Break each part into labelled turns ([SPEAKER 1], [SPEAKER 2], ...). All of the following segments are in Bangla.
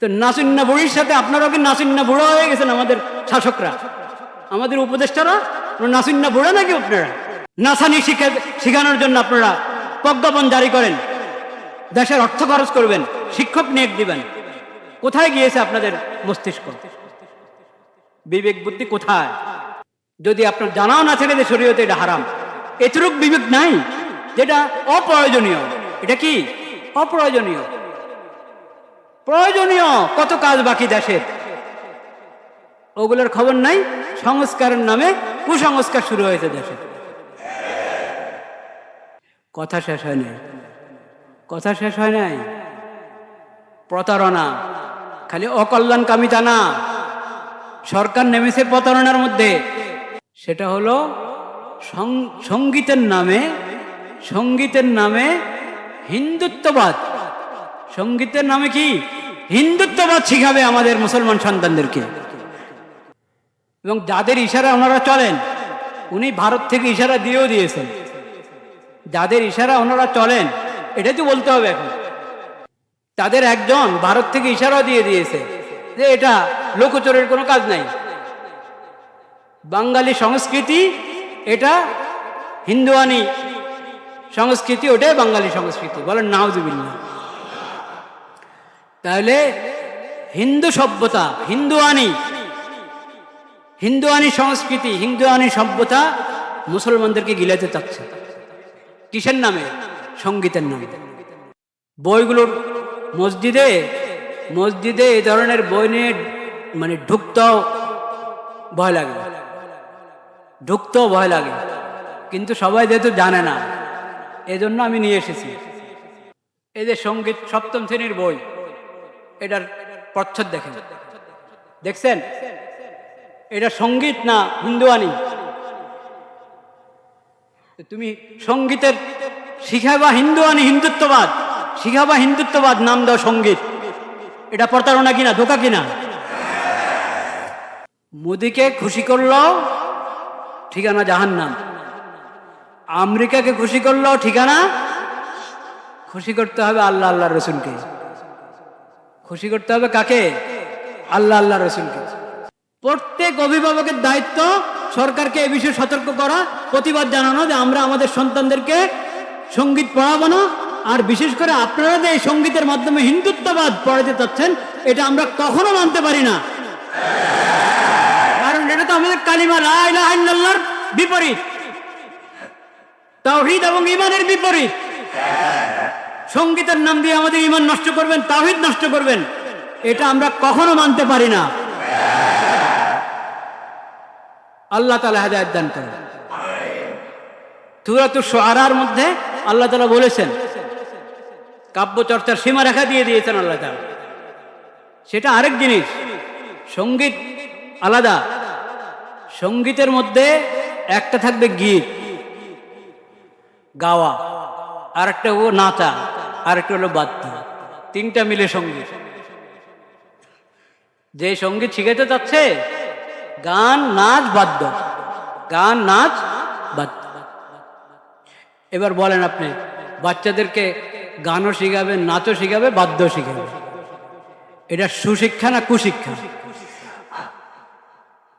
[SPEAKER 1] তো নাসিন্না বুড়ির সাথে আপনারাও কি নাসিন্না বুড়ো হয়ে গেছেন আমাদের শাসকরা? আমাদের উপদেষ্টারা? নাসিন্না বুড়ো নাকি আপনারা? নাসানি শিখে শেখানোর জন্য আপনারা প্রজ্ঞাপন জারি করেন। দেশের অর্থ খরচ করবেন, শিক্ষক নিয়োগ দিবেন। কোথায় গিয়েছে আপনাদের মস্তিষ্ক? বিবেক বুদ্ধি কোথায়? যদি আপনার জানাও না থাকে যে এটা হারাম, এতটুক বিবেক নাই, যেটা অপ্রয়োজনীয়। এটা কি? অপ্রয়োজনীয়। প্রয়োজনীয় কত কাজ বাকি দেশের? ওগুলোর খবর নাই, সংস্কারের নামে কুসংস্কার শুরু হয়েছে দেশে। কথা শেষ হয় নাই। কথা শেষ হয় নাই। প্রতারণা, খালি অকল্যাণকামিতা না। সরকার নেমেছে প্রতারণার মধ্যে। সেটা হলো সঙ্গীতের নামে সঙ্গীতের নামে হিন্দুত্ববাদ। সঙ্গীতের নামে কি? হিন্দুত্ববাদ শিখাবে আমাদের মুসলমান সন্তানদেরকে। এবং যাদের ইশারা ওনারা চলেন, উনি ভারত থেকে ইশারা দিয়েও দিয়েছেন। যাদের ইশারা ওনারা চলেন, এটাই তো বলতে হবে এখন। তাদের একজন ভারত থেকে ইশারা দিয়ে দিয়েছে যে এটা লোকচরের কোনো কাজ নাই। বাঙালি সংস্কৃতি এটা হিন্দুয়ানি সংস্কৃতি, ওটাই বাঙালি সংস্কৃতি। বলেন নাও নাউজুবিল্লাহ। তাহলে হিন্দু সভ্যতা, হিন্দুয়ানি হিন্দুয়ানি সংস্কৃতি হিন্দু হিন্দুয়ানি সভ্যতা মুসলমানদেরকে গিলাতে চাচ্ছে। কিসের নামে? সঙ্গীতের নামে। বইগুলোর মসজিদে মসজিদে এ ধরনের বই নিয়ে মানে ঢুকতেও ভয় লাগে। ঢুকতেও ভয় লাগে। কিন্তু সবাই যেহেতু জানে না, এজন্য আমি নিয়ে এসেছি। যে সংগীত সপ্তম শ্রেণির বই এটার প্রচ্ছদ দেখেন। দেখছেন? এটা সংগীত না হিন্দুয়ানি? তুমি সঙ্গীতের শিখাবা হিন্দুয়ানি হিন্দুত্ববাদ? শিখাবা হিন্দুত্ববাদ নাম দাও সংগীত। এটা প্রতারণা কিনা, ধোকা কিনা? মোদিকে খুশি করল ঠিকানা জাহান্নাম। আমেরিকাকে খুশি করল ঠিকানা? খুশি করতে হবে আল্লাহ আল্লাহ রসুলকে। খুশি করতে হবে কাকে? আল্লাহ আল্লাহ রসুলকে। প্রত্যেক অভিভাবকের দায়িত্ব সরকারকে এ বিষয়ে সতর্ক করা, প্রতিবাদ জানানো যে আমরা আমাদের সন্তানদেরকে সংগীত পড়াবো না। আর বিশেষ করে আপনারা যে এই সঙ্গীতের মাধ্যমে হিন্দুত্ববাদ পড়াতে চাচ্ছেন, এটা আমরা কখনো মানতে পারি না। কারণ এটা তো আমাদের কালিমা ইল্লাল্লাহর বিপরীত। তাওহীদ এবং ইমানের বিপরীত। সঙ্গীতের নাম দিয়ে আমাদের ইমান নষ্ট করবেন, তাওহীদ নষ্ট করবেন। এটা আমরা কখনো মানতে পারি না। আল্লাহ তালা হেদায়ত দান করেন। তুরাত সোয়ারার মধ্যে আল্লাহ তালা বলেছেন কাব্য চর্চার সীমা রেখা দিয়ে দিয়েছেন আল্লাহ তালা সেটা আরেক জিনিস, সংগীত আলাদা। সঙ্গীতের মধ্যে একটা থাকবে গীত, গাওয়া। আর একটা হলো নাচা। আর একটা হলো বাদ্য। তিনটা মিলে সংগীত। যে সংগীত শিখাতে চাচ্ছে, গান, নাচ, বাদ্য। গান, নাচ, বাদ্য। এবার বলেন আপনি, বাচ্চাদেরকে গানও শিখাবে, নাচও শিখাবে, বাদ্য শিখাবে? এটা সুশিক্ষা না কুশিক্ষা?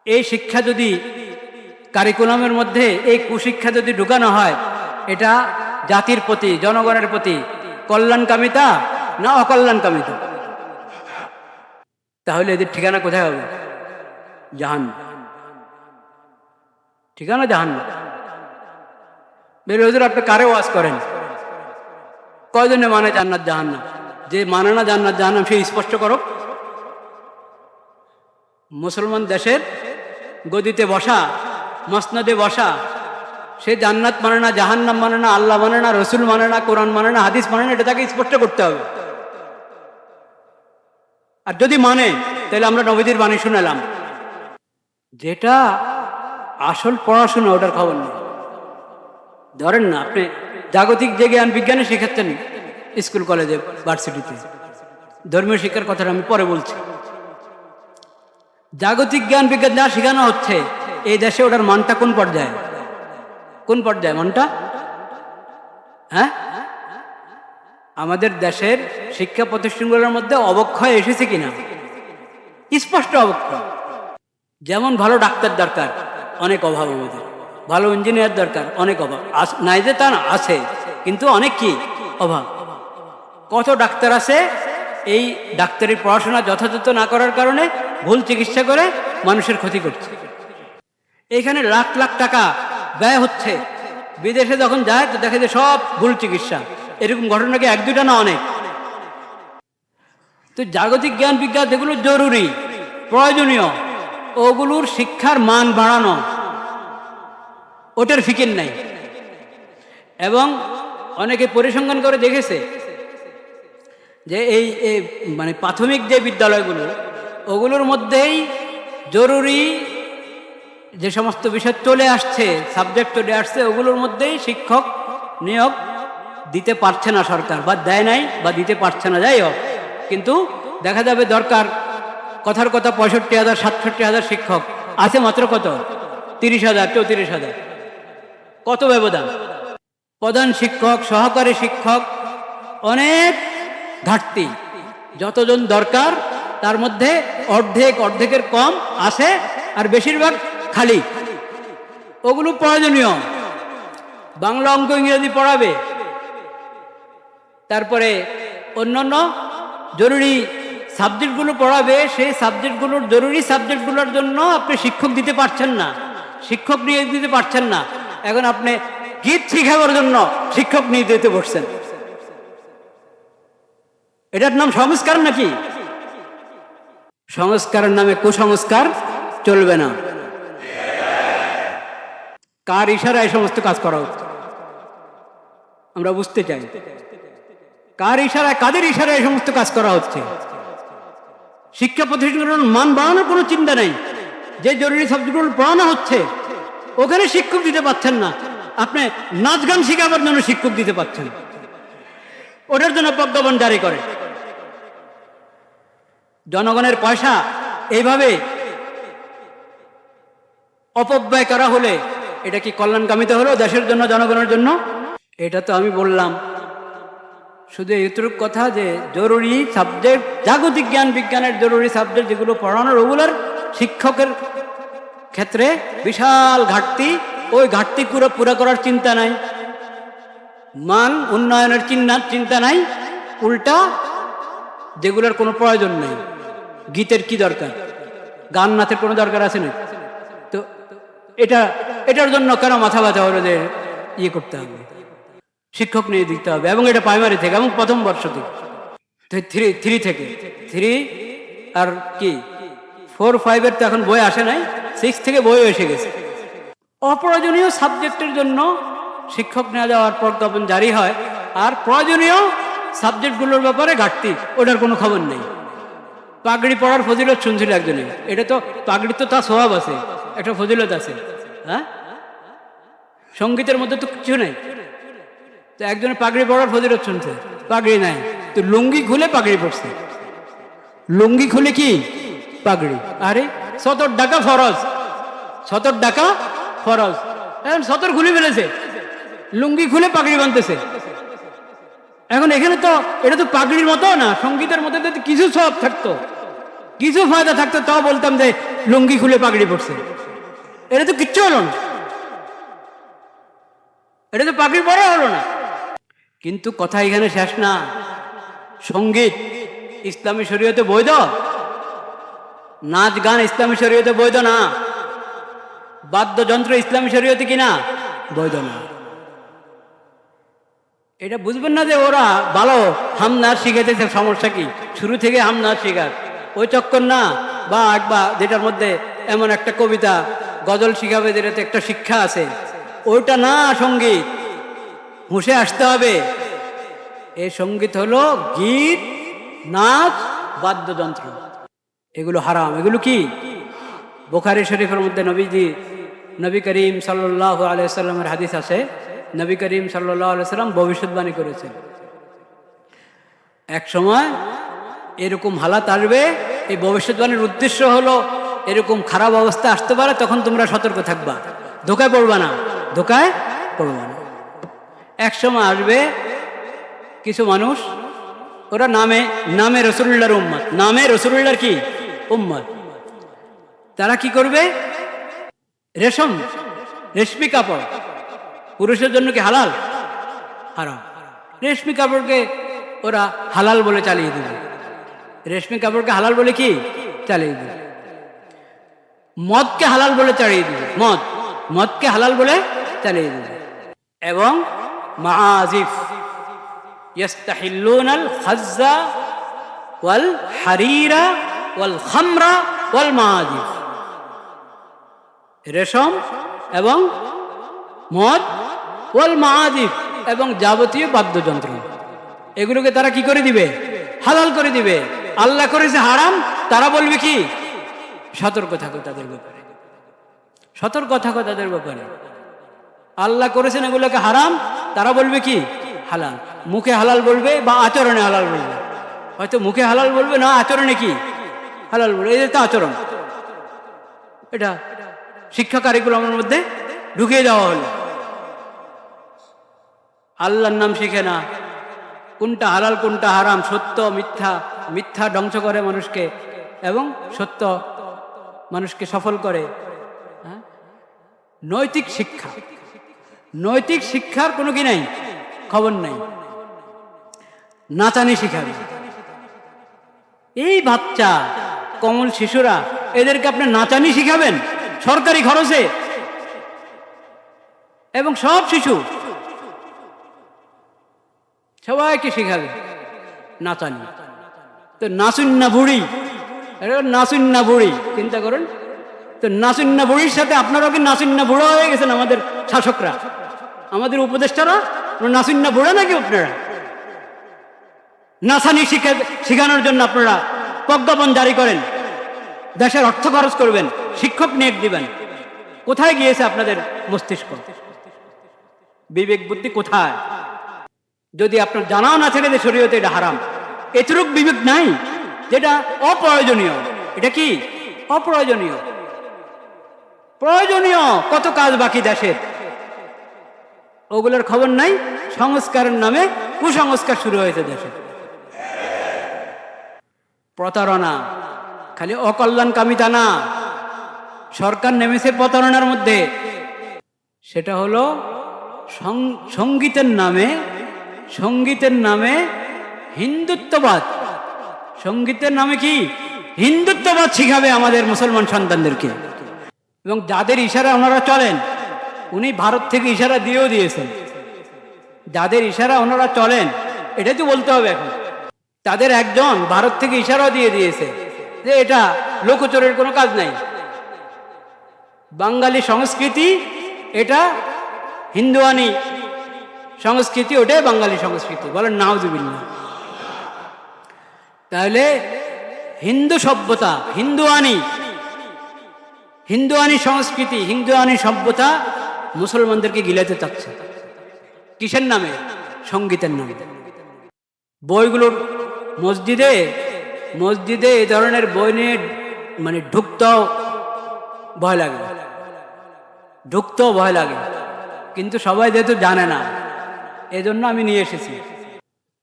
[SPEAKER 1] এই শিক্ষা যদি কারিকুলামের মধ্যে, এই কুশিক্ষা যদি ঢুকানো হয়, এটা জাতির প্রতি, জনগণের প্রতি কল্যাণকামিতা না অকল্যাণকামিতা? তাহলে এদের ঠিকানা কোথায় হবে? জাহান। ঠিকানা জাহান। বের হুজুর, আপনি কারে ওয়াজ করেন? কয়জনে মানে জান্নাত জাহান্নাম? যে মানে না জান্নাত জাহান্নাম, সে স্পষ্ট করো। মুসলমান দেশের গদিতে বসা, মসনদে বসা সে জান্নাত মানে না, জাহান্নাম মানে না, আল্লাহ মানে না, রসুল মানে না, কোরআন মানে না, হাদিস মানে না এটা তাকে স্পষ্ট করতে হবে। আর যদি মানে তাহলে আমরা নবীদের বাণী শুনালাম। যেটা আসল পড়াশোনা, ওটার খবর নেই। ধরেন না, আপনি জাগতিক যে জ্ঞান বিজ্ঞানে শেখাচ্ছেন স্কুল, কলেজে, ভার্সিটিতে। ধর্মীয় শিক্ষার কথাটা আমি পরে বলছি। জাগতিক জ্ঞান বিজ্ঞান যা শেখানো হচ্ছে, এই দেশে ওটার মানটা কোন পর্যায়ে? কোন পর্যায়ে মানটা? হ্যাঁ? আমাদের দেশের শিক্ষা প্রতিষ্ঠানগুলোর মধ্যে অবক্ষয় এসেছে কিনা? স্পষ্ট অবক্ষয়। যেমন ভালো ডাক্তার দরকার, অনেক অভাব আমাদের। ভালো ইঞ্জিনিয়ার দরকার, অনেক অভাব। নাই যে তা না, আছে। কিন্তু অনেক কি? অভাব। কত ডাক্তার আছে? এই ডাক্তারি পড়াশোনা যথাযথ না করার কারণে ভুল চিকিৎসা করে মানুষের ক্ষতি করছে। এখানে লাখ লাখ টাকা ব্যয় হচ্ছে। বিদেশে যখন যায়, তো দেখে যে সব ভুল চিকিৎসা। এরকম ঘটনা কি এক দুটা না অনেক? তো জাগতিক জ্ঞান বিজ্ঞান যেগুলো জরুরি, প্রয়োজনীয়, ওগুলোর শিক্ষার মান বাড়ানো, ওটার ফিকির নাই। এবং অনেকে পরিসংখ্যান করে দেখেছে যে এই মানে প্রাথমিক যে বিদ্যালয়গুলো, ওগুলোর মধ্যেই জরুরি যে সমস্ত বিষয় চলে আসছে সাবজেক্ট চলে আসছে, ওগুলোর মধ্যেই শিক্ষক নিয়োগ দিতে পারছে না সরকার। বা দেয় নাই বা দিতে পারছে না, যাই হোক। কিন্তু দেখা যাবে দরকার কথার কথা পঁয়ষট্টি হাজার, সাতষট্টি হাজার শিক্ষক। আছে মাত্র কত? তিরিশ হাজার, চৌত্রিশ হাজার। কত ব্যবধান? প্রধান শিক্ষক, সহকারী শিক্ষক, অনেক ঘাটতি। যতজন দরকার, তার মধ্যে অর্ধেক, অর্ধেকের কম আছে, আর বেশিরভাগ খালি। ওগুলো প্রয়োজনীয়। বাংলা অঙ্ক ইংরেজি পড়াবে। তারপরে অন্যান্য জরুরি সাবজেক্টগুলো পড়াবে। সেই সাবজেক্টগুলোর জরুরি সাবজেক্টগুলোর জন্য আপনি শিক্ষক দিতে পারছেন না। শিক্ষক নিয়োগ দিতে পারছেন না। এখন আপনি গীত শিখাবার জন্য শিক্ষক নিয়ে দিতে বসছেন। এটার নাম সংস্কার নাকি? সংস্কারের নামে কুসংস্কার চলবে না। কার ইশারায় সমস্ত কাজ করা হচ্ছে? আমরা বুঝতে চাই। কার ইশারায়, কাদের ইশারায় সমস্ত কাজ করা হচ্ছে? শিক্ষা প্রতিষ্ঠানগুলোর মান বাড়ানোর কোনো চিন্তা নেই। যে জরুরি সাবজেক্টগুলো পড়ানো হচ্ছে, ওখানে শিক্ষক দিতে পারছেন না। আপনি নাচ গান শেখাবার জন্য শিক্ষক দিতে পারছেন। ওটার জন্য প্রজ্ঞাপন জারি করে। জনগণের পয়সা এইভাবে অপব্যয় করা হলে এটা কি কল্যাণকামিতা হলো দেশের জন্য, জনগণের জন্য? এটা তো আমি বললাম। শুধু এতটুকু কথা যে জরুরি সাবজেক্ট জাগতিক জ্ঞান বিজ্ঞানের জরুরি সাবজেক্ট যেগুলো পড়ানোর ওগুলোর শিক্ষকের ক্ষেত্রে বিশাল ঘাটতি। ওই ঘাটতি পুরো পুরো করার চিন্তা নাই। মান, উন্নয়নের চিন্তা চিন্তা নাই। উল্টা যেগুলোর কোনো প্রয়োজন নেই। গীতের কি দরকার? গান নাচের কোনো দরকার আছে না এটা, এটার জন্য কেন মাথা ব্যথা যে ইয়ে করতে হবে? শিক্ষক নিয়ে দিতে হবে এবং এটা প্রাইমারি থেকে এবং প্রথম বর্ষ থেকে। থ্রি থ্রি থেকে। থ্রি আর কি? ফোর ফাইভের তো এখন বই আসে নাই। সিক্স থেকে বইও এসে গেছে। অপ্রয়োজনীয় সাবজেক্টের জন্য শিক্ষক নেওয়া যাওয়ার প্রজ্ঞাপন জারি হয়। আর প্রয়োজনীয় সাবজেক্টগুলোর ব্যাপারে ঘাটতি, ওটার কোনো খবর নেই। পাগড়ি পড়ার ফজিলত শুনছিল একজনে। এটা তো পাগড়ি তো তার স্বভাব আছে। একটা ফজিলত আছে। হ্যাঁ? সঙ্গীতের মধ্যে তো কিছু নেই। তো একজনে পাগড়ি পড়ার ফজিলত শুনছে, পাগড়ি নাই। তো লুঙ্গি খুলে পাগড়ি পড়ছে লুঙ্গি খুলে কি? পাগড়ি। আরে, সতর ডাকা ফরজ। সতর ডাকা ফরজ। এখন সতর খুলে ফেলেছে। লুঙ্গি খুলে পাগড়ি বানতেছে এখন এখানে তো, এটা তো পাগড়ির মতো না, সঙ্গীতের মধ্যে কিছু সব থাকতো। কিছু ফায়দা থাকতো, তাও বলতাম যে লুঙ্গি খুলে পাগড়ি পড়ছে এটা তো কিচ্ছু হলো না। এটা তো পাগড়ি পরা হলো না। কিন্তু কথা এখানে শেষ না। সংগীত ইসলামী শরীয়তে বৈধ। নাচ গান ইসলামী শরীয়তে বৈধ না। বাদ্যযন্ত্র ইসলামী শরীয়তে কিনা বৈধ না। এটা বুঝবেন না যে ওরা ভালো হাম নাচ শিখাইতেছে সমস্যা কি? শুরু থেকে হাম নাচ শেখার। ওই চক্কর না। বা একবার যেটার মধ্যে এমন একটা কবিতা গজল শিখাবে যেটাতে একটা শিক্ষা আছে। ওইটা না, সংগীত। হুঁসে আসতে হবে। এই সংগীত হলো গীত, নাচ, বাদ্যযন্ত্র। এগুলো হারাম। এগুলো কি? বোখারি শরীফের মধ্যে নবীজি, নবী করিম সাল্লাহ আলাইসাল্লামের হাদিস আছে। নবী করিম সাল্লাহ আলাইসাল্লাম ভবিষ্যৎবাণী করেছেন। এক সময় এরকম হালাত আসবে। এই ভবিষ্যৎবাণীর উদ্দেশ্য হলো এরকম খারাপ অবস্থা আসতে পারে, তখন তোমরা সতর্ক থাকবা। ধোকায় পড়বা না। ধোকায় পড়বা না। এক সময় আসবে কিছু মানুষ, ওরা নামে নামে রসুল্লাহর উম্মত। নামে রসুল্লাহর কি? উম্মত। তারা কি করবে? রেশম, রেশমি কাপড়। পুরুষের জন্য কি হালাল? হারাম। রেশমি কাপড়কে ওরা হালাল বলে চালিয়ে দেবে। রেশমি কাপড়কে হালাল বলে কি? চালিয়ে দেবে। মদকে হালাল বলে চালিয়ে দেবে মদ মদকে হালাল বলে চালিয়ে দেবে এবং মাআজিফ يستحلون الخز والحرير والخمر والمعازف রেশম এবং মদ ওয়াল মাআদিফ এবং যাবতীয় বাদ্যযন্ত্র এগুলোকে তারা কি করে দিবে হালাল করে দিবে আল্লাহ করেছে হারাম তারা বলবে কি সতর্ক থাকো তাদের ব্যাপারে। সতর্ক থাকো তাদের ব্যাপারে। আল্লাহ করেছেন এগুলোকে হারাম, তারা বলবে কি? হালাল। মুখে হালাল বলবে বা আচরণে হালাল বলবে? হয়তো মুখে হালাল বলবে না, আচরণে কি? হালাল বলবে। এই তো আচরণ। এটা শিক্ষা কারিকুলামের মধ্যে ঢুকিয়ে দেওয়া হলো। আল্লাহর নাম শিখে না। কোনটা হালাল, কোনটা হারাম, সত্য, মিথ্যা মিথ্যা ধ্বংস করে মানুষকে এবং সত্য মানুষকে সফল করে হ্যাঁ? নৈতিক শিক্ষা। নৈতিক শিক্ষার কোনো কি নাই? খবর নাই। নাচানি শিখাবে এই বাচ্চা, কমল শিশুরা, এদেরকে আপনি নাচানি শিখাবেন? সরকারি খরচে? এবং সব শিশু? সবাইকে শিখাবে নাচানি। তো নাচুন না বুড়ি। এটা নাচুন্না বুড়ি চিন্তা করেন। তো নাচুন্না বুড়ির সাথে আপনারাও কি নাচুন্না বুড়ো হয়ে গেছেন আমাদের শাসকরা? আমাদের উপদেষ্টারা? নাচুন্না বুড়া নাকি আপনারা? নাসানি শিখা শেখানোর জন্য আপনারা প্রজ্ঞাপন জারি করেন। দেশের অর্থ খরচ করবেন, শিক্ষক নিয়োগ দিবেন। কোথায় গিয়েছে আপনাদের মস্তিষ্ক? বিবেক বুদ্ধি কোথায়? যদি আপনার জানাও না যে শরীয়তে এটা হারাম। এতটুক বিবেক নাই। যেটা অপ্রয়োজনীয়। এটা কি? অপ্রয়োজনীয়। প্রয়োজনীয় কত কাজ বাকি দেশের? ওগুলোর খবর নাই। সংস্কারের নামে কুসংস্কার শুরু হয়েছে দেশে। প্রতারণা, খালি অকল্যাণকামিতা না। সরকার নেমেছে প্রতারণার মধ্যে। সেটা হলো সঙ্গীতের নামে সঙ্গীতের নামে হিন্দুত্ববাদ। সঙ্গীতের নামে কি? হিন্দুত্ববাদ শিখাবে আমাদের মুসলমান সন্তানদেরকে। এবং যাদের ইশারা ওনারা চলেন, উনি ভারত থেকে ইশারা দিয়েও দিয়েছেন। যাদের ইশারা ওনারা চলেন এটাই তো বলতে হবে এখন। তাদের একজন ভারত থেকে ইশারাও দিয়ে দিয়েছে যে এটা লোকচরের কোনো কাজ নাই। বাঙালি সংস্কৃতি এটা হিন্দুয়ানি সংস্কৃতি, ওটাই বাঙালি সংস্কৃতি। বলেন নাও নাউজুবিল্লা তাহলে হিন্দু সভ্যতা, হিন্দুয়ানি হিন্দুয়ানি সংস্কৃতি, হিন্দুয়ানি সভ্যতা মুসলমানদেরকে গিলাতে চাচ্ছে। কিসের নামে? সঙ্গীতের নামে। বইগুলোর মসজিদে মসজিদে এ ধরনের বই নিয়ে মানে ঢুকতেও ভয় লাগে। ঢুকতেও ভয় লাগে। কিন্তু সবাই যেহেতু জানে না, এজন্য আমি নিয়ে এসেছি।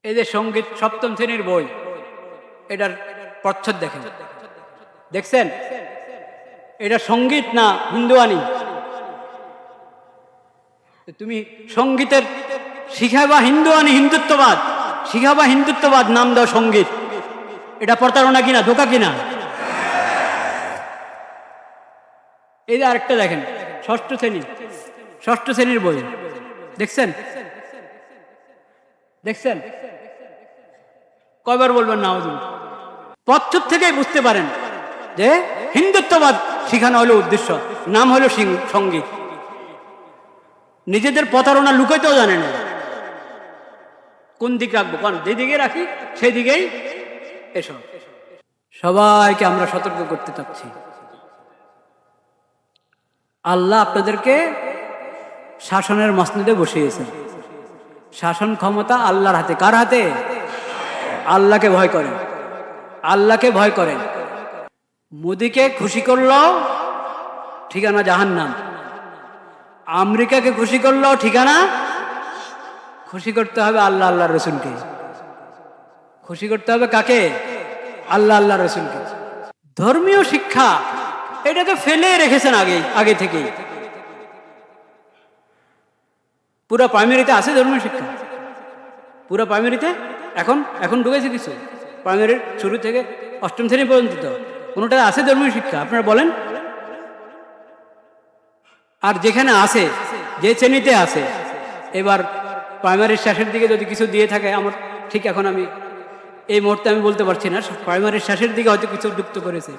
[SPEAKER 1] যে সংগীত সপ্তম শ্রেণির বই এটার প্রচ্ছদ দেখেন। দেখছেন? এটা সংগীত না হিন্দুয়ানি? তুমি সঙ্গীতের শিখা শিখাবা হিন্দুয়ানি হিন্দুত্ববাদ? শিখাবা হিন্দুত্ববাদ নাম দাও সংগীত। এটা প্রতারণা কিনা, ধোকা কিনা? এই যে আরেকটা দেখেন, ষষ্ঠ শ্রেণি। ষষ্ঠ শ্রেণির বই। দেখছেন? দেখছেন? কয়বার বলবেন না পথচুর থেকেই বুঝতে পারেন যে হিন্দুত্ববাদ শিখানো হলো উদ্দেশ্য। নাম হলো সংগীত। নিজেদের প্রতারণা লুকাইতেও জানে না। কোন দিক রাখব? কারণ যেদিকে রাখি সেই দিকেই এসো। সবাইকে আমরা সতর্ক করতে চাচ্ছি। আল্লাহ আপনাদেরকে শাসনের মসনদে বসিয়েছেন। শাসন ক্ষমতা আল্লাহর হাতে। কার হাতে? আল্লাহকে ভয় করেন আল্লাহকে ভয় করেন মোদিকে খুশি করল ঠিকানা জাহান্নাম। আমেরিকাকে খুশি করল ঠিকানা? খুশি করতে হবে আল্লাহ আল্লাহ রসুলকে। খুশি করতে হবে কাকে? আল্লাহ আল্লাহ রসুলকে। ধর্মীয় শিক্ষা এটা তো ফেলে রেখেছেন আগে আগে থেকেই। পুরো প্রাইমারিতে আছে ধর্মীয় শিক্ষা? পুরো প্রাইমারিতে এখন এখন ঢুকেছে কিছু? প্রাইমারির শুরু থেকে অষ্টম শ্রেণি পর্যন্ত তো। কোনোটা আছে ধর্মীয় শিক্ষা? আপনারা বলেন। আর যেখানে আছে, যে শ্রেণীতে আছে, এবার প্রাইমারির শেষের দিকে যদি কিছু দিয়ে থাকে, আমার ঠিক এখন আমি এই মুহূর্তে আমি বলতে পারছি না প্রাইমারির শেষের দিকে হয়তো কিছু যুক্ত করেছে।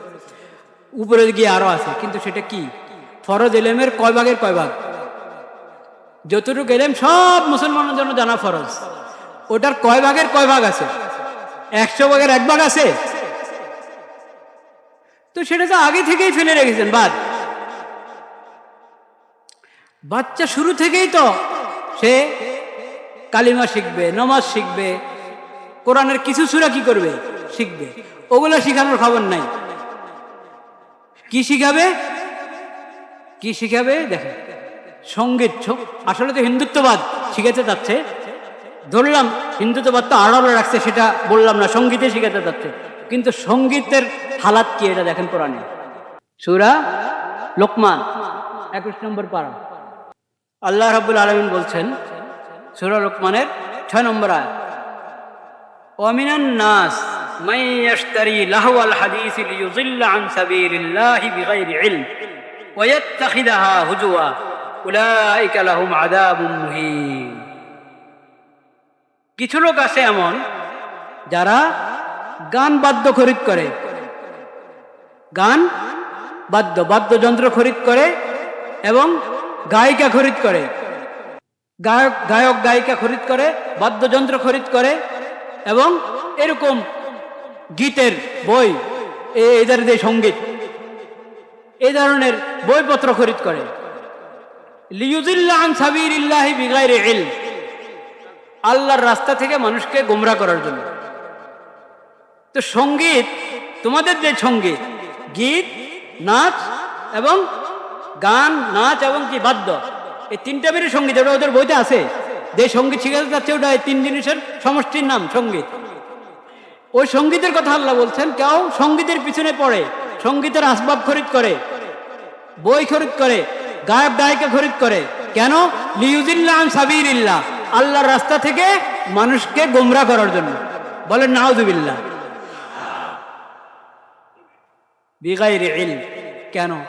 [SPEAKER 1] উপরে গিয়ে আরও আছে, কিন্তু সেটা কি? ফরজ এলেমের কয় ভাগের কয় ভাগ? যতটুকু এলেম সব মুসলমানের জন্য জানা ফরজ। ওটার কয় ভাগের কয় ভাগ আছে? একশো ভাগের এক ভাগ আছে। তো সেটা তো আগে থেকেই ফেলে রেখেছেন, বাদ। বাচ্চা শুরু থেকেই তো সে কালিমা শিখবে, নমাজ শিখবে, কোরআনের কিছু সুরা কি করবে? শিখবে। ওগুলো শিখানোর খবর নাই। কি শিখাবে? কি শিখাবে? দেখেন সংগীত আসলে তো হিন্দুত্ববাদ শিখাতে যাচ্ছে ধরলাম হিন্দুত্ববাদ তো আড়ালে রাখছে সেটা বললাম না সঙ্গীতে শিখাতে যাচ্ছে কিন্তু সঙ্গীতের হালাত কি এটা দেখেন কোরআনে সুরা লোকমান একুশ নম্বর পারা আল্লাহ রাব্বুল আলমিন বলছেন সুরা লোকমানের ছয় নম্বর আয় ومن الناس من يشتري لهو الحديث ليضل عن سبيل الله بغير علم ويتخذها هزوا أولئك لهم عذاب مهين কিছু লোক আছে এমন যারা গান বাদ্য খরিদ করে। গান বাদ্য, বাদ্যযন্ত্র খরিদ করে এবং গায়িকা খরিদ করে। গায়ক গায়ক, গায়িকা খরিদ করে, বাদ্যযন্ত্র খরিদ করে এবং এরকম গীতের বই এদের যে সংগীত এই ধরনের বইপত্র খরিদ করে। লিউজিল্লাহ লিউজুল্লাহ সাবিরিল্লাহি বিগাইরে ইলম। আল্লাহর রাস্তা থেকে মানুষকে গোমরা করার জন্য। তো সংগীত, তোমাদের যে সংগীত, গীত, নাচ এবং গান, নাচ এবং কি বাদ্য, এই তিনটা বেরে সংগীত, ওটা ওদের বইতে আছে। যে সংগীত শিখাতে যাচ্ছে ওটা এই তিন জিনিসের সমষ্টির নাম, সংগীত। ওই সঙ্গীতের কথা আল্লাহ বলছেন, কেউ সঙ্গীতের পিছনে পড়ে, সঙ্গীতের আসবাব খরিদ করে, বই খরিদ করে, গায়ক, গায়িকা খরিদ করে, কেন? লিউজিল্লাহ সাবিরিল্লাহ আল্লাহর রাস্তা থেকে মানুষকে গোমরা করার জন্য। বলেন, নাউজুবিল্লাহ। বিগাইরে ইলম। কেন?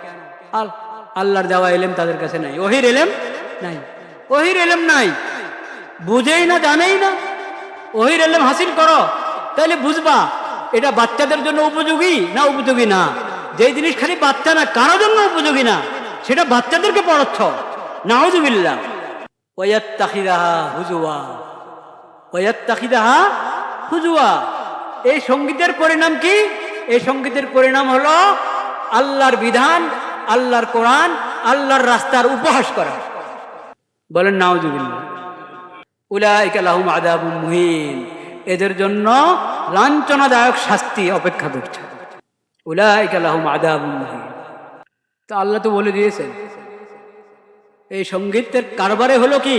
[SPEAKER 1] আল, আল্লাহর দেওয়া এলেম তাদের কাছে নাই। ওহির এলেম নাই। ওহির এলেম নাই। বুঝেই না, জানেই না। ওহির এলেম হাসিল করো। তাহলে বুঝবা, এটা বাচ্চাদের জন্য উপযোগী না উপযোগী না? যেই জিনিস খালি বাচ্চা না কারোর জন্য উপযোগী না? সেটা বাচ্চাদেরকে পড়াচ্ছ। নাউজুবিল্লাহ। হুজুয়া হুজুয়া এই সঙ্গীতের পরিণাম কি? এই সঙ্গীতের পরিণাম হলো আল্লাহর বিধান, আল্লাহর কোরআন, আল্লাহর রাস্তার উপহাস করা। বলেন, নাউজুবিল্লাহ। উলাইকা এদের জন্য লাঞ্ছনাদায়ক শাস্তি অপেক্ষা করছে। উলাইকা লাহুম আদাবুম মুহিন। তা আল্লাহ তো বলে দিয়েছেন। এই সঙ্গীতের কারবারে হলো কি?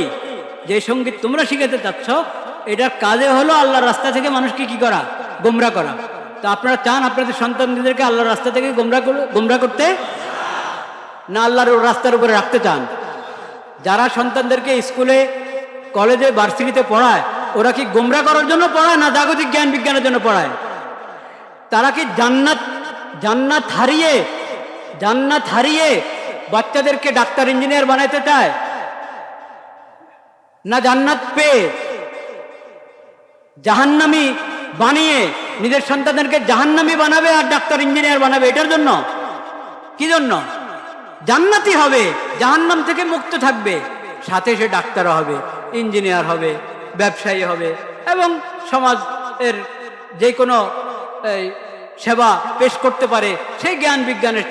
[SPEAKER 1] যে সংগীত তোমরা শিখাতে চাচ্ছ, এটার কাজে হলো আল্লাহর রাস্তা থেকে মানুষকে কি করা? গোমরা করা। তো আপনারা চান আপনাদের সন্তানদেরকে আল্লাহর রাস্তা থেকে গোমরা গোমরা করতে? না আল্লাহর রাস্তার উপরে রাখতে চান। যারা সন্তানদেরকে স্কুলে, কলেজে, ভার্সিটিতে পড়ায়, ওরা কি গোমরা করার জন্য পড়ায় না জাগতিক জ্ঞান বিজ্ঞানের জন্য পড়ায়? তারা কি জান্নাত জান্নাত হারিয়ে জান্নাত হারিয়ে বাচ্চাদেরকে ডাক্তার ইঞ্জিনিয়ার বানাইতে চায়? না জান্নাত পেয়ে জাহান্নামি বানিয়ে নিজের সন্তানদেরকে জাহান্নামি বানাবে আর ডাক্তার ইঞ্জিনিয়ার বানাবে? এটার জন্য? কি জন্য? জান্নাতি হবে জাহান্নাম থেকে মুক্ত থাকবে সাথে সে ডাক্তার হবে ইঞ্জিনিয়ার হবে ব্যবসায়ী হবে এবং সমাজ এর যে কোনো এই, সেবা পেশ করতে পারে সেই জ্ঞান বিজ্ঞানের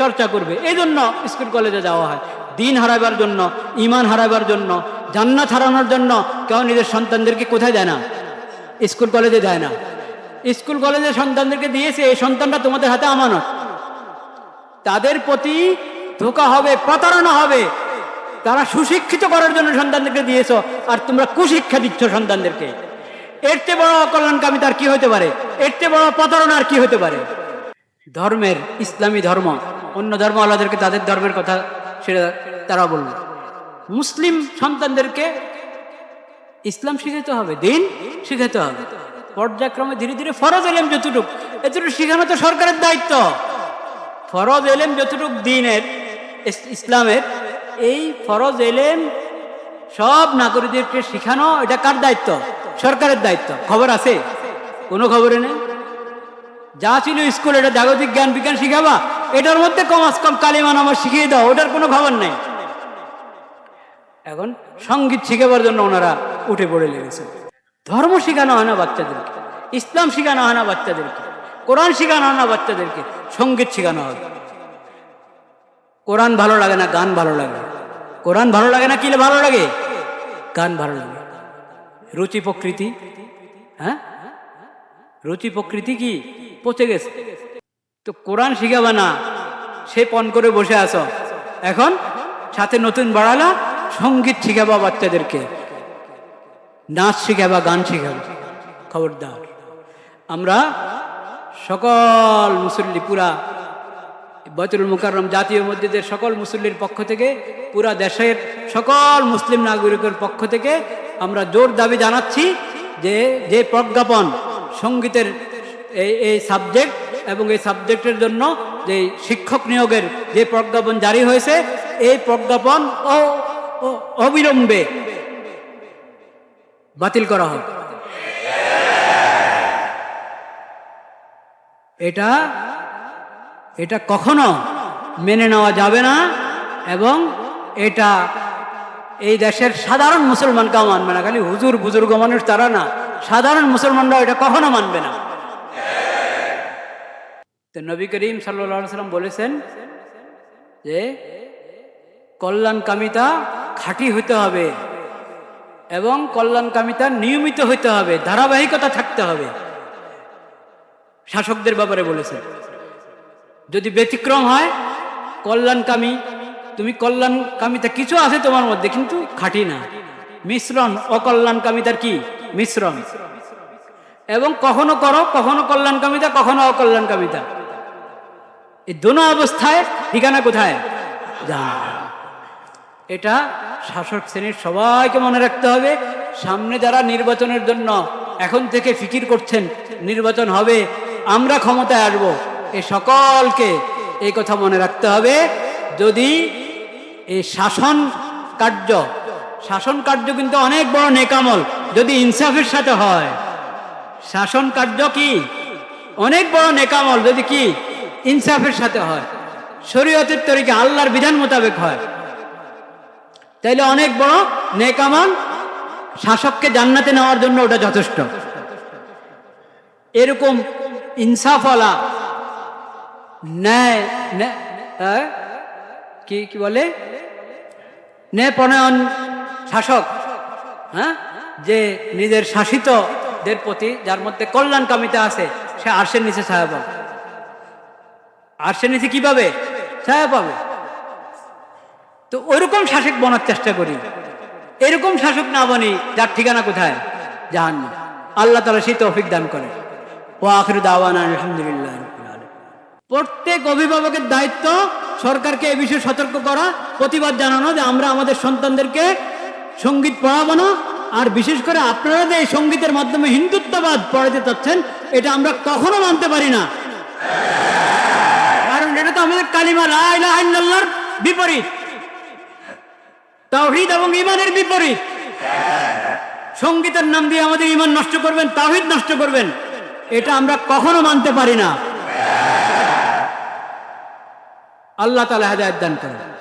[SPEAKER 1] চর্চা করবে। এই জন্য স্কুল কলেজে যাওয়া হয়। দিন হারাবার জন্য, ইমান হারাবার জন্য, জান্নাত হারানোর জন্য কেউ নিজের সন্তানদেরকে কোথায় দেয় না? স্কুল কলেজে যায় না। স্কুল কলেজে সন্তানদেরকে দিয়েছে, এই সন্তানটা তোমাদের হাতে আমানত। তাদের প্রতি ধোকা হবে, প্রতারণা হবে। তারা সুশিক্ষিত করার জন্য সন্তানদেরকে দিয়েছ, আর তোমরা কুশিক্ষা দিচ্ছ সন্তানদেরকে। এর চেয়ে বড় অকল্যাণকামী তার কি হতে পারে? এর চেয়ে বড় প্রতারণার কি হতে পারে? ধর্মের ইসলামী ধর্ম, অন্য ধর্ম আলাদাদেরকে তাদের ধর্মের কথা সেটা তারা বলল। মুসলিম সন্তানদেরকে ইসলাম শিখাতে হবে, দিন শিখাতে হবে। পর্যায়ক্রমে ধীরে ধীরে ফরজ এলেম যতটুক, এতটুকু শিখানো তো সরকারের দায়িত্ব। ফরজ এলেম যতটুক দিনের ইসলামের, এই ফরজ এলেম সব নাগরিকদেরকে শিখানো, এটা কার দায়িত্ব? সরকারের দায়িত্ব। খবর আছে? কোনো খবরে নেই? যা ছিল স্কুল, এটা জাগতিক জ্ঞান বিজ্ঞান শিখাবা, এটার মধ্যে কমাস কম কালিমান আমার শিখিয়ে দাও, ওটার কোনো খবর নেই। এখন সংগীত শিখাবার জন্য ওনারা উঠে পড়ে লেগেছে। ধর্ম শেখানো হয় না বাচ্চাদেরকে, ইসলাম শেখানো হয় না বাচ্চাদেরকে, কোরআন শেখানো হয় না বাচ্চাদেরকে, সংগীত শেখানো হয়। কোরআন ভালো লাগে না, গান ভালো লাগে কোরআন ভালো লাগে না কিলে ভালো লাগে? গান ভালো লাগে। রুচি প্রকৃতি হ্যাঁ? রুচি প্রকৃতি কি? পচে গেছে। তো কোরআন শিখাবা না, সে পণ করে বসে আছো। এখন সাথে নতুন বাড়ালা, সংগীত শিখাবা বাচ্চাদেরকে। নাচ শিখাবা, গান শিখাবা। খবরদার। আমরা সকল মুসল্লি, পুরা বয়তুল মুকাররম জাতীয় মসজিদের সকল মুসল্লির পক্ষ থেকে, পুরা দেশের সকল মুসলিম নাগরিকের পক্ষ থেকে আমরা জোর দাবি জানাচ্ছি যে যে প্রজ্ঞাপন সঙ্গীতের এই এই সাবজেক্ট এবং এই সাবজেক্টের জন্য যে শিক্ষক নিয়োগের যে প্রজ্ঞাপন জারি হয়েছে, এই প্রজ্ঞাপন অ- অবিলম্বে বাতিল করা হোক। এটা এটা কখনো মেনে নেওয়া যাবে না এবং এটা এই দেশের সাধারণ মুসলমান মুসলমানকেও মানবে না, খালি হুজুর বুজুর্গ মানুষ তারা না। সাধারণ মুসলমানরা এটা কখনো মানবে না। তো নবী করিম সাল্লা সাল্লাম বলেছেন যে, কল্যাণকামিতা খাঁটি হতে হবে এবং কল্যাণকামিতা নিয়মিত হতে হবে, ধারাবাহিকতা থাকতে হবে। শাসকদের ব্যাপারে বলেছেন। যদি ব্যতিক্রম হয়, কল্যাণকামী তুমি কল্যাণকামিতা কিছু আছে তোমার মধ্যে, কিন্তু খাঁটি না। মিশ্রণ অকল্যাণকামিতার কি? মিশ্রণ। এবং কখনো করো, কখনো কল্যাণকামিতা কখনো অকল্যাণকামিতা এই দোনো অবস্থায় ঠিকানা কোথায়? এটা শাসক শ্রেণির সবাইকে মনে রাখতে হবে, সামনে যারা নির্বাচনের জন্য এখন থেকে ফিকির করছেন, নির্বাচন হবে, আমরা ক্ষমতায় আসব। এ সকলকে এই কথা মনে রাখতে হবে, যদি এই শাসন কার্য শাসন কার্য কিন্তু অনেক বড় নেকামল। যদি ইনসাফের সাথে হয়, শাসন কার্য কি? অনেক বড় নেকামল। যদি কি? ইনসাফের সাথে হয়। শরীয়তের তরিকে আল্লাহর বিধান মোতাবেক হয়। তাইলে অনেক বড় নেকামল শাসককে জান্নাতে নেওয়ার জন্য ওটা যথেষ্ট। এরকম ইনসাফওয়ালা ন্যায়? কি কি বলে? ন্যায়পরায়ণ শাসক হ্যাঁ? যে নিজের শাসিতদের প্রতি, যার মধ্যে কল্যাণকামিতা আছে, সে আর্শের নিচে ছায়া পাবে। আর্শের নিচে কি পাবে ছায়া পাবে। তো ওইরকম শাসক বনার চেষ্টা করি। এরকম শাসক না বনি, যার ঠিকানা কোথায়? জাহান আল্লাহ তালা সেই তৌফিক দান করে। ও আখির দাওয়ান আলহামদুলিল্লাহ প্রত্যেক অভিভাবকের দায়িত্ব সরকারকে এ বিষয়ে সতর্ক করা, প্রতিবাদ জানানো যে আমরা আমাদের সন্তানদেরকে সংগীত পড়াবো না। আর বিশেষ করে আপনারা যে এই সঙ্গীতের মাধ্যমে হিন্দুত্ববাদ পড়াতে চাচ্ছেন, এটা আমরা কখনো মানতে পারি না। কারণ এটা তো আমাদের কালিমা, লা ইলাহা বিপরীত। তাওহীদ এবং ইমানের বিপরীত। সঙ্গীতের নাম দিয়ে আমাদের ইমান নষ্ট করবেন, তাওহীদ নষ্ট করবেন। এটা আমরা কখনো মানতে পারি না। আল্লাহ তালা হেদায়ত দান করেন